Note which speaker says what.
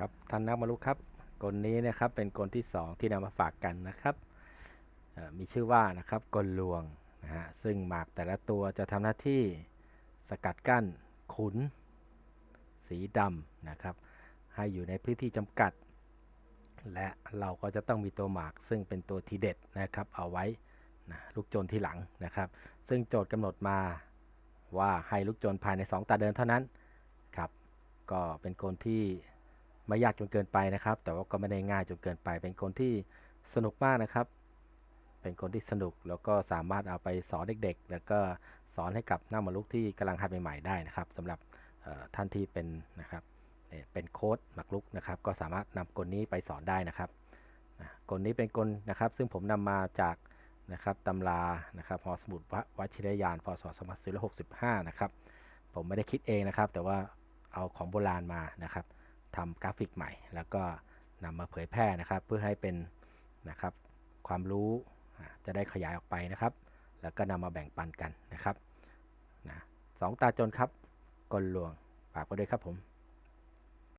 Speaker 1: ครับท่านนักมารุครับกลนี้นะครับเป็นกลที่ 2 ที่นำมาฝากกันนะครับมีชื่อว่านะครับกลลวงนะฮะซึ่งหมากแต่ละตัวจะทำหน้าที่สกัดกั้นขุน สีดำนะครับ ให้อยู่ในพื้นที่จำกัด และเราก็จะต้องมีตัวหมากซึ่งเป็นตัวทีเด็ดนะครับ เอาไว้นะลูกโจรที่หลังนะครับ ซึ่งโจทย์กำหนดมาว่าให้ลูกโจรภายใน 2 ตาเดินเท่านั้นครับก็เป็นคนที่ ไม่ยากจนเกินไปนะครับ แต่ว่าก็ไม่ได้ง่ายจนเกินไป เป็นคนที่สนุกมากนะครับ เป็นคนที่สนุกแล้วก็สามารถเอาไปสอนเด็กๆ แล้วก็สอนให้กับหน้ามาลุกที่กำลังหัดใหม่ๆได้นะครับสำหรับท่านที่เป็นนะครับเป็นโค้ดหมักลุกนะครับ ก็สามารถนำกลนี้ไปสอนได้นะครับนะกลนี้เป็นกลนะครับ ซึ่งผมนำมาจากนะครับตำรานะครับหอสมุดววชิรยานพศ2465 นะครับ ผมไม่ได้คิดเองนะครับ แต่ว่าเอาของโบราณมานะครับ ทำกราฟิกใหม่ แล้วก็นำมาเผยแพร่นะครับ เพื่อให้เป็นนะครับความรู้จะได้ขยายออกไปนะครับ แล้วก็นำมาแบ่งปันกันนะครับนะสองตาจนครับกลลวงฝากไว้ด้วยครับผม